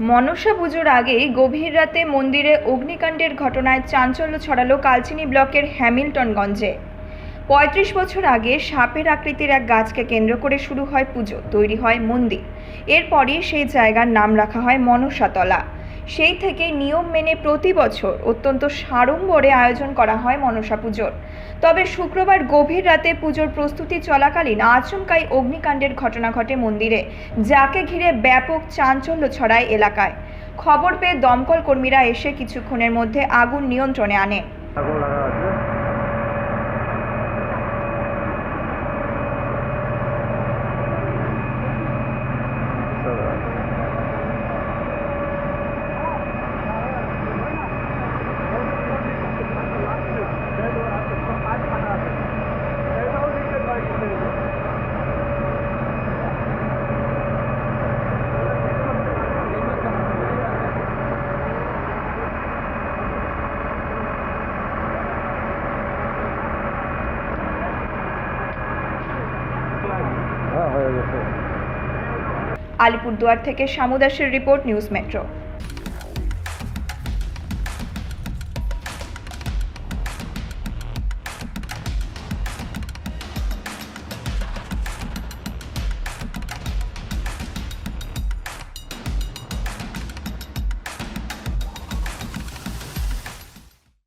মনসা পুজোর আগেই গভীর রাতে মন্দিরে অগ্নিকাণ্ডের ঘটনায় চাঞ্চল্য ছড়ালো কালচিনি ব্লকের হ্যামিল্টনগঞ্জে। পঁয়ত্রিশ বছর আগে সাপের আকৃতির এক গাছকে কেন্দ্র করে শুরু হয় পুজো, তৈরি হয় মন্দির। এরপরই সেই জায়গার নাম রাখা হয় মনসাতলা। সেই থেকে নিয়ম মেনে প্রতি বছর অত্যন্ত সাড়ম্বরে আয়োজন করা হয় মনসা পুজোর। তবে শুক্রবার গভীর রাতে পুজোর প্রস্তুতি চলাকালীন আচমকাই অগ্নিকাণ্ডের ঘটনা ঘটে মন্দিরে, যাকে ঘিরে ব্যাপক চাঞ্চল্য ছড়ায় এলাকায়। খবর পেয়ে দমকল কর্মীরা এসে কিছুক্ষণের মধ্যে আগুন নিয়ন্ত্রণে আনে আগুন লাগা আছে হ্যাঁ আলিপুরদুয়ার থেকে শামুদাসের রিপোর্ট নিউজ মেট্রো।